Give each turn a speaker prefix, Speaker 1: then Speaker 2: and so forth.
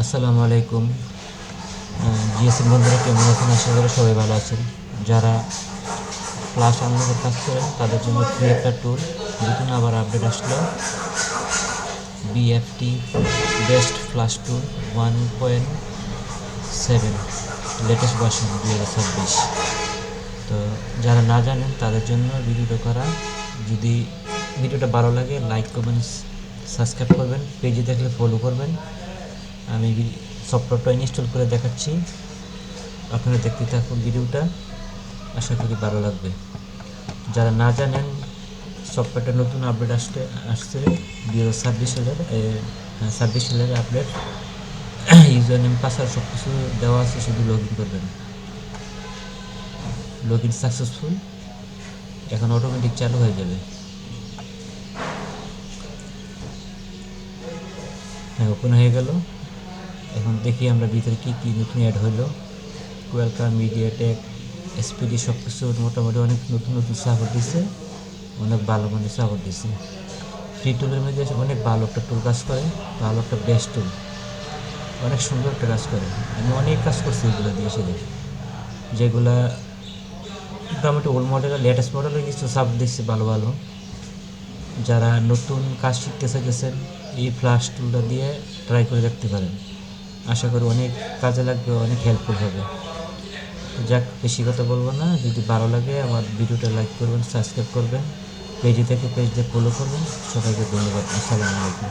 Speaker 1: আসসালামু আলাইকুম। জিএসএম বন্ধুরা, কেমন আছেন? আশা করি সবাই ভালো আছেন। যারা ফ্লাশ আনলোডের কাজ করেন তাদের জন্য ফ্রি একটা টুল নতুন আবার আপডেট আসলো। BFT best flash tool one point seven latest version দুই হাজার ছাব্বিশ। তো যারা না জানেন, তাদের জন্য ভিডিওটা করা। যদি ভিডিওটা ভালো লাগে লাইক করবেন সাবস্ক্রাইব করবেন। পেজে দেখলে ফলো করবেন। আমি সফটওয়্যারটা ইনস্টল করে দেখাচ্ছি। আপনারা দেখতে থাকুন ভিডিওটা। আশা করি ভালো লাগবে। যারা না জানেন সফটওয়্যারটা নতুন আপডেট আসতে আসছে দুই হাজার ছাব্বিশ সালের হ্যাঁ, ছাব্বিশ সালের আপডেট ইউজার নেম পাসওয়ার্ড সব কিছু দেওয়া আছে শুধু লগ ইন করবেন। লগ ইন সাকসেসফুল এখন অটোমেটিক চালু হয়ে যাবে। হ্যাঁ ওপেন হয়ে গেল। এখন দেখি আমরা ভিতরে কী কী নতুন অ্যাড হলো। ওয়েলকাম মিডিয়াটেক এসপিডি সব কিছু মোটামুটি অনেক নতুন নতুন সাপোর্ট দিচ্ছে অনেক ভালো মানে সাপোর্ট দিচ্ছে ফ্রি টুলের মধ্যে অনেক ভালো একটা টুল কাজ করে, ভালো একটা বেস্ট টুল অনেক সুন্দর একটা কাজ করে। আমি অনেক কাজ করছি এগুলো দিয়ে সেদিন যেগুলা মোটামুটি ওল্ড মডেলের লেটেস্ট মডেলের কিছু সাপোর্ট দিচ্ছে ভালো ভালো। যারা নতুন কাজ শিখতে চাইতেছেন, এই ফ্লাশ টুলটা দিয়ে ট্রাই করে দেখতে পারেন। আশা করি অনেক কাজে লাগবে, অনেক হেল্পফুল হবে। যাক, বেশি কথা বলব না। যদি ভালো লাগে, আমার ভিডিওটা লাইক করবেন সাবস্ক্রাইব করবেন। পেজে থেকে পেজ দিয়ে ফলো করবেন। সবাইকে ধন্যবাদ। আসসালামু আলাইকুম।